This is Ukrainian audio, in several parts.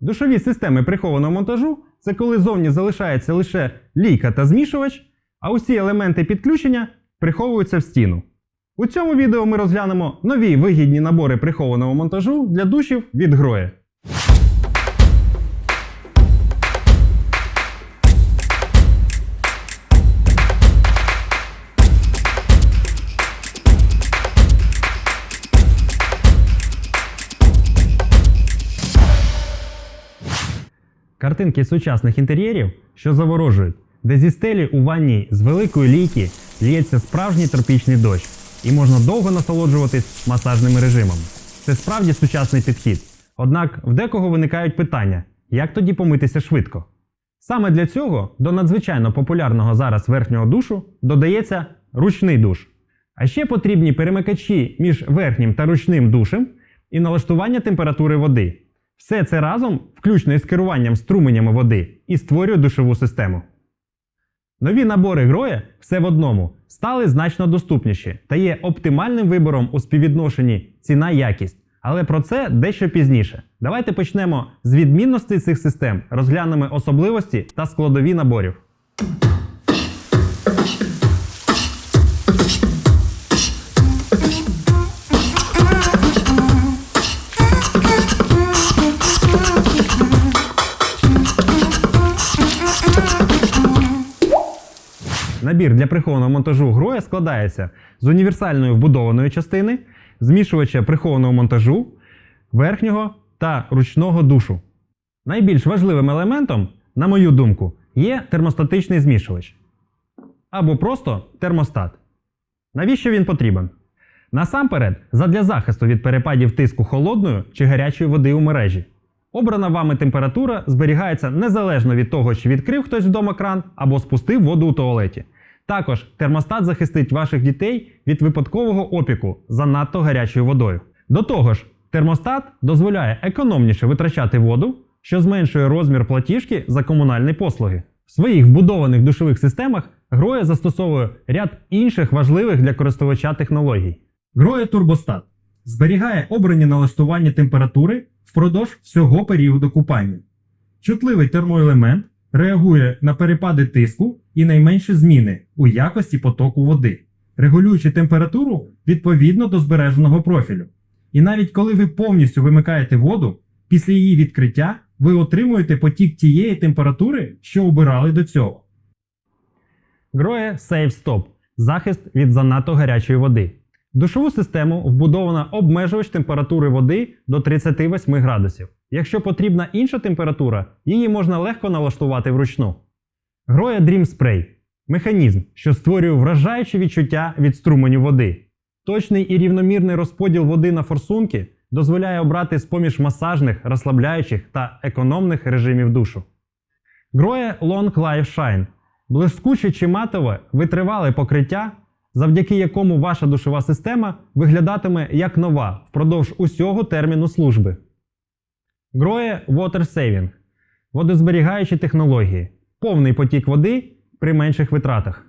Душові системи прихованого монтажу це коли зовні залишається лише лійка та змішувач, а усі елементи підключення приховуються в стіну. У цьому відео ми розглянемо нові вигідні набори прихованого монтажу для душів від Гроє. Картинки сучасних інтер'єрів, що заворожують, де зі стелі у ванній з великої лійки лється справжній тропічний дощ, і можна довго насолоджуватись масажними режимами. Це справді сучасний підхід. Однак в декого виникають питання, як тоді помитися швидко. Саме для цього до надзвичайно популярного зараз верхнього душу додається ручний душ. А ще потрібні перемикачі між верхнім та ручним душем і налаштування температури води. Все це разом, включно із керуванням струменями води, і створює душову систему. Нові набори Гроя все в одному стали значно доступніші та є оптимальним вибором у співвідношенні ціна-якість. Але про це дещо пізніше. Давайте почнемо з відмінностей цих систем, розглянемо особливості та складові наборів. Набір для прихованого монтажу Гроя складається з універсальної вбудованої частини, змішувача прихованого монтажу, верхнього та ручного душу. Найбільш важливим елементом, на мою думку, є термостатичний змішувач або просто термостат. Навіщо він потрібен? Насамперед, задля захисту від перепадів тиску холодної чи гарячої води у мережі. Обрана вами температура зберігається незалежно від того, чи відкрив хтось вдома кран або спустив воду у туалеті. Також термостат захистить ваших дітей від випадкового опіку занадто гарячою водою. До того ж, термостат дозволяє економніше витрачати воду, що зменшує розмір платіжки за комунальні послуги. В своїх вбудованих душових системах Гроя застосовує ряд інших важливих для користувача технологій. Гроя Турбостат зберігає обрані налаштування температури впродовж всього періоду купання. Чутливий термоелемент реагує на перепади тиску і найменші зміни у якості потоку води, регулюючи температуру відповідно до збереженого профілю. І навіть коли ви повністю вимикаєте воду, після її відкриття ви отримуєте потік тієї температури, що обирали до цього. Гроє Safe Stop захист від занадто гарячої води. Душову систему вбудовано обмежувач температури води до 38 градусів. Якщо потрібна інша температура, її можна легко налаштувати вручну. Гроя Dream Spray механізм, що створює вражаючі відчуття від струменю води. Точний і рівномірний розподіл води на форсунки дозволяє обрати з-поміж масажних, розслабляючих та економних режимів душу. Гроє Long Life Shine блискуче чи матове витривале покриття, завдяки якому ваша душова система виглядатиме як нова впродовж усього терміну служби. Гроє Water Saving водозберігаючі технології, повний потік води при менших витратах.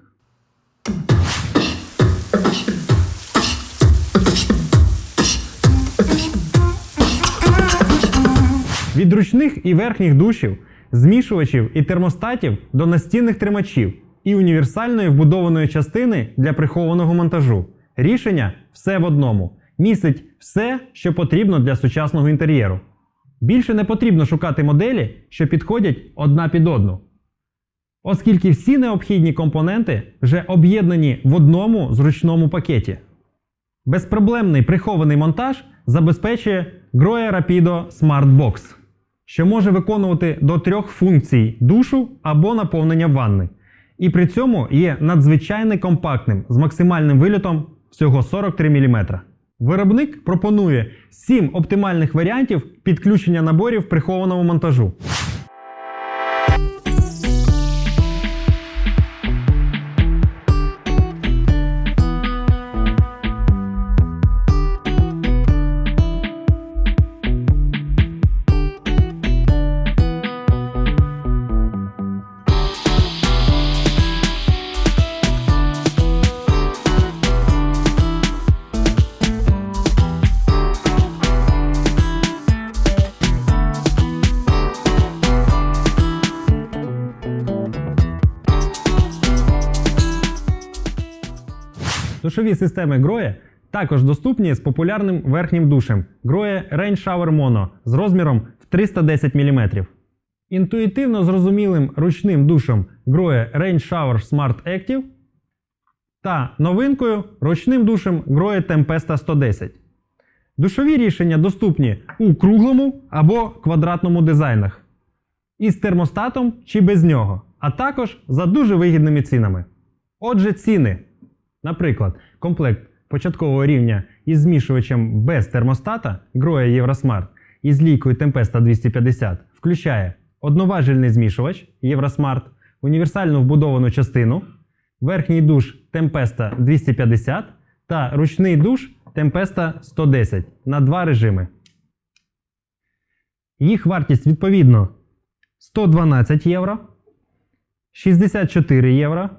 Від ручних і верхніх душів, змішувачів і термостатів до настінних тримачів і універсальної вбудованої частини для прихованого монтажу. Рішення все в одному. Містить все, що потрібно для сучасного інтер'єру. Більше не потрібно шукати моделі, що підходять одна під одну. Оскільки всі необхідні компоненти вже об'єднані в одному зручному пакеті. Безпроблемний прихований монтаж забезпечує Grohe Rapido Smart Box, що може виконувати до трьох функцій душу або наповнення ванни. І при цьому є надзвичайно компактним з максимальним вильотом всього 43 мм. Виробник пропонує 7 оптимальних варіантів підключення наборів прихованого монтажу. Душові системи Grohe також доступні з популярним верхнім душем Grohe Range Shower Mono з розміром в 310 мм. Інтуїтивно зрозумілим ручним душем Grohe Range Shower Smart Active та новинкою ручним душем Grohe Tempesta 110. Душові рішення доступні у круглому або квадратному дизайнах, із термостатом чи без нього, а також за дуже вигідними цінами. Отже, ціни. Наприклад, комплект початкового рівня із змішувачем без термостата Grohe Eurosmart із лійкою Tempesta 250 включає одноважельний змішувач Eurosmart, універсальну вбудовану частину, верхній душ Tempesta 250 та ручний душ Tempesta 110 на два режими. Їх вартість відповідно 112 євро, 64 євро,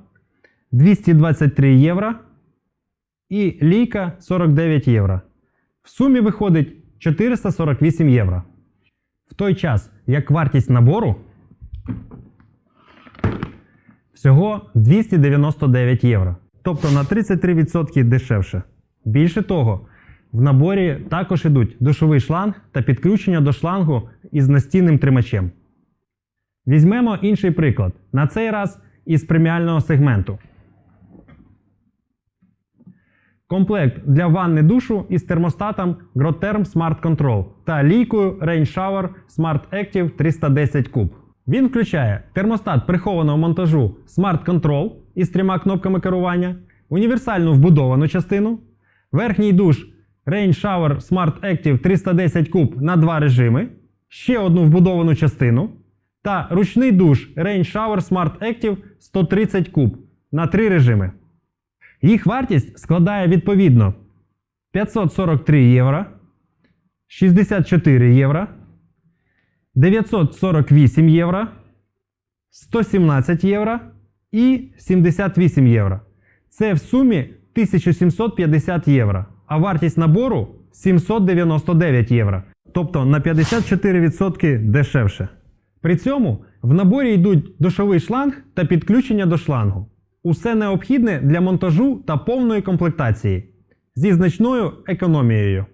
223 євро і лійка 49 євро. В сумі виходить 448 євро. В той час, як вартість набору всього 299 євро. Тобто на 33% дешевше. Більше того, в наборі також ідуть душовий шланг та підключення до шлангу із настінним тримачем. Візьмемо інший приклад. На цей раз із преміального сегменту. Комплект для ванни душу із термостатом Grotherm Smart Control та лійкою Rain Shower Smart Active 310 куб. Він включає термостат прихованого монтажу Smart Control із трьома кнопками керування, універсальну вбудовану частину, верхній душ Rain Shower Smart Active 310 куб на два режими, ще одну вбудовану частину та ручний душ Rain Shower Smart Active 130 куб на три режими. Їх вартість складає відповідно 543 євро, 64 євро, 948 євро, 117 євро і 78 євро. Це в сумі 1750 євро, а вартість набору 799 євро. Тобто на 54% дешевше. При цьому в наборі йдуть душовий шланг та підключення до шлангу. Усе необхідне для монтажу та повної комплектації зі значною економією.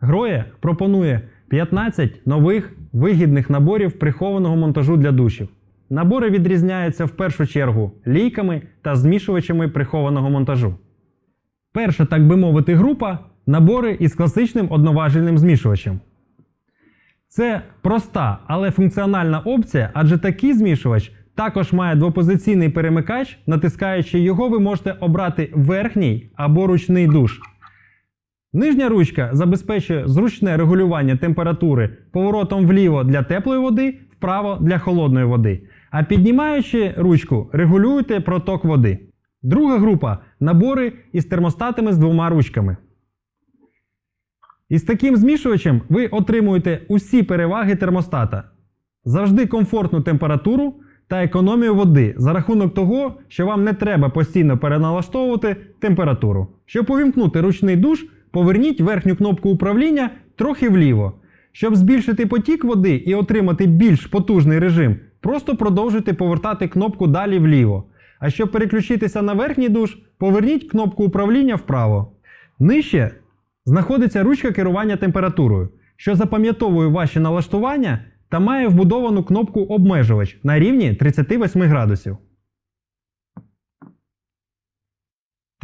Гроє пропонує 15 нових вигідних наборів прихованого монтажу для душів. Набори відрізняються в першу чергу лійками та змішувачами прихованого монтажу. Перша, так би мовити, група набори із класичним одноважельним змішувачем. Це проста, але функціональна опція, адже такий змішувач також має двопозиційний перемикач, натискаючи його, ви можете обрати верхній або ручний душ. Нижня ручка забезпечує зручне регулювання температури поворотом вліво для теплої води, вправо для холодної води. А піднімаючи ручку, регулюєте проток води. Друга група набори із термостатами з двома ручками. Із таким змішувачем ви отримуєте усі переваги термостата. Завжди комфортну температуру та економію води за рахунок того, що вам не треба постійно переналаштовувати температуру. Щоб увімкнути ручний душ, поверніть верхню кнопку управління трохи вліво. Щоб збільшити потік води і отримати більш потужний режим, просто продовжуйте повертати кнопку далі вліво. А щоб переключитися на верхній душ, поверніть кнопку управління вправо. Нижче знаходиться ручка керування температурою, що запам'ятовує ваші налаштування та має вбудовану кнопку обмежувач на рівні 38 градусів.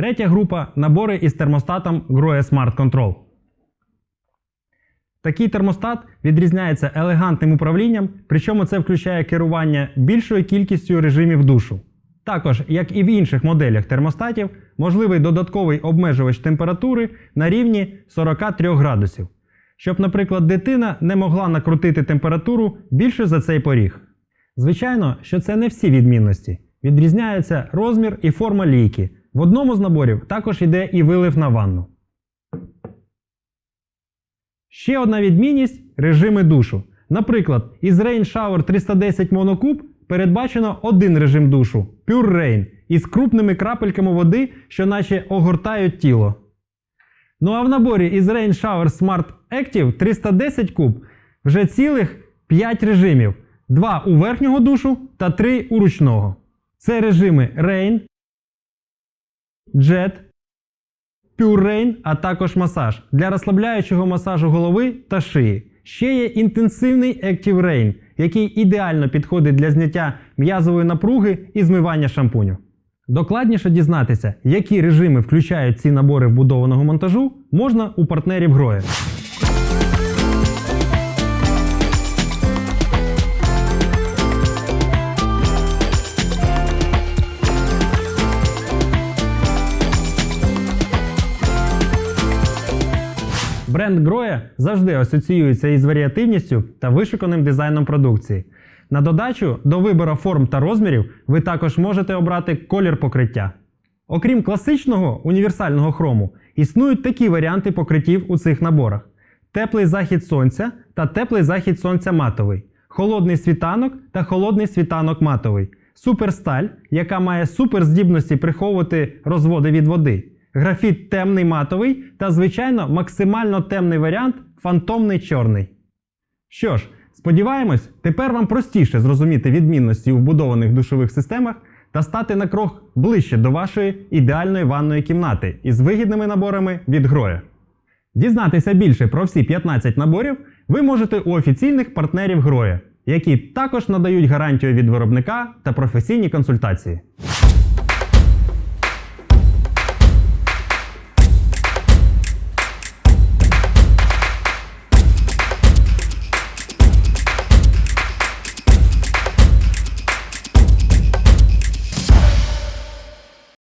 Третя група набори із термостатом Grohe Smart Control. Такий термостат відрізняється елегантним управлінням, причому це включає керування більшою кількістю режимів душу. Також, як і в інших моделях термостатів, можливий додатковий обмежувач температури на рівні 43 градусів, щоб, наприклад, дитина не могла накрутити температуру більше за цей поріг. Звичайно, що це не всі відмінності. Відрізняється розмір і форма лійки. В одному з наборів також йде і вилив на ванну. Ще одна відмінність режими душу. Наприклад, із Rain Shower 310 Monocube передбачено один режим душу Pure Rain із крупними крапельками води, що наче огортають тіло. Ну а в наборі із Rain Shower Smart Active 310 куб вже цілих 5 режимів: 2 у верхнього душу та 3 у ручного. Це режими Rain, Jet, пюрейн, а також масаж для розслабляючого масажу голови та шиї. Ще є інтенсивний Active Rain, який ідеально підходить для зняття м'язової напруги і змивання шампуню. Докладніше дізнатися, які режими включають ці набори вбудованого монтажу, можна у партнерів Гроє. Бренд Гроя завжди асоціюється із варіативністю та вишуканим дизайном продукції. На додачу до вибору форм та розмірів ви також можете обрати колір покриття. Окрім класичного універсального хрому, існують такі варіанти покриттів у цих наборах: теплий захід сонця та теплий захід сонця матовий, холодний світанок та холодний світанок матовий, суперсталь, яка має суперздібності приховувати розводи від води, графіт темний матовий та, звичайно, максимально темний варіант фантомний чорний. Що ж, сподіваємось, тепер вам простіше зрозуміти відмінності у вбудованих душових системах та стати на крок ближче до вашої ідеальної ванної кімнати із вигідними наборами від Гроя. Дізнатися більше про всі 15 наборів ви можете у офіційних партнерів Гроя, які також надають гарантію від виробника та професійні консультації.